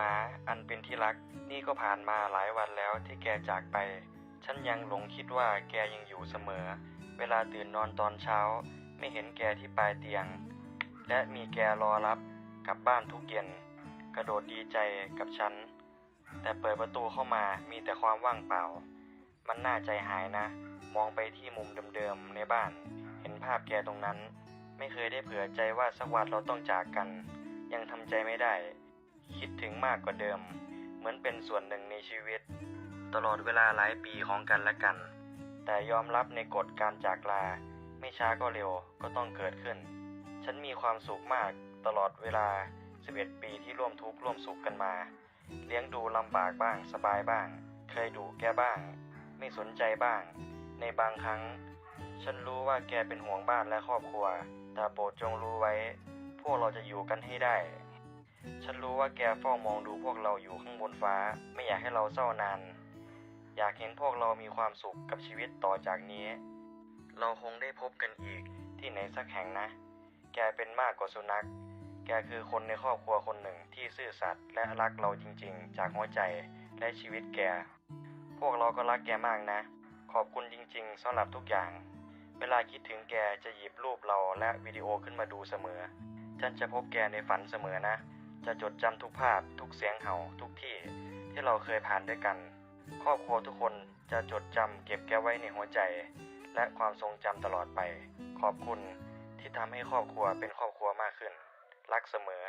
หมาอันเป็นที่รัก นี่ก็ผ่านมาหลายวันแล้วที่แกจากไป ฉันยังหลงคิดว่าแกยังอยู่เสมอ เวลาตื่นนอนตอนเช้า ไม่เห็นแกที่ปลายเตียง และมีแกรอรับกลับบ้านทุกเย็น กระโดดดีใจกับฉัน แต่เปิดประตูเข้ามามีแต่ความว่างเปล่า มันน่าใจหายนะ มองไปที่มุมเดิมๆในบ้าน เห็นภาพแกตรงนั้น ไม่เคยได้เผื่อใจว่าสักวันเราต้องจากกัน ยังทำใจไม่ได้ คิดถึงมากกว่าเดิม เหมือนเป็นส่วนหนึ่งในชีวิต ตลอดเวลาหลายปีของกันและกัน แต่ยอมรับในกฎการจากลา ไม่ช้าก็เร็วก็ต้องเกิดขึ้น ฉันมีความสุขมากตลอดเวลา 11 ปีที่ร่วมทุกข์ร่วมสุขกันมา เลี้ยงดูลำบากบ้างสบายบ้าง เคยดูแกบ้าง ไม่สนใจบ้าง ในบางครั้ง ฉันรู้ว่าแกเป็นห่วงบ้านและครอบครัว แต่โปรดจงรู้ไว้ พวกเราจะอยู่กันให้ได้ ฉันรู้ว่าแกเฝ้ามองดูพวกเราอยู่ข้างบนฟ้า ไม่อยากให้เราเศร้านาน อยากเห็นพวกเรามีความสุขกับชีวิตต่อจากนี้ เราคงได้พบกันอีกที่ไหนสักแห่งนะ แกเป็นมากกว่าสุนัข แกคือคนในครอบครัวคนหนึ่งที่ซื่อสัตย์และรักเราจริงๆ จากหัวใจและชีวิตแก พวกเราก็รักแกมากนะ ขอบคุณจริงๆสำหรับทุกอย่าง เวลาคิดถึงแกจะหยิบรูปเราและวิดีโอขึ้นมาดูเสมอ ฉันจะพบแกในฝันเสมอนะ จะจดจำทุกภาพ ทุกเสียงเห่าทุกที่ที่เราเคยผ่านด้วยกัน ครอบครัวทุกคนจะจดจำเก็บแก้ไว้ในหัวใจ และความทรงจำตลอดไป ขอบคุณที่ทำให้ครอบครัวเป็นครอบครัวมากขึ้น รักเสมอ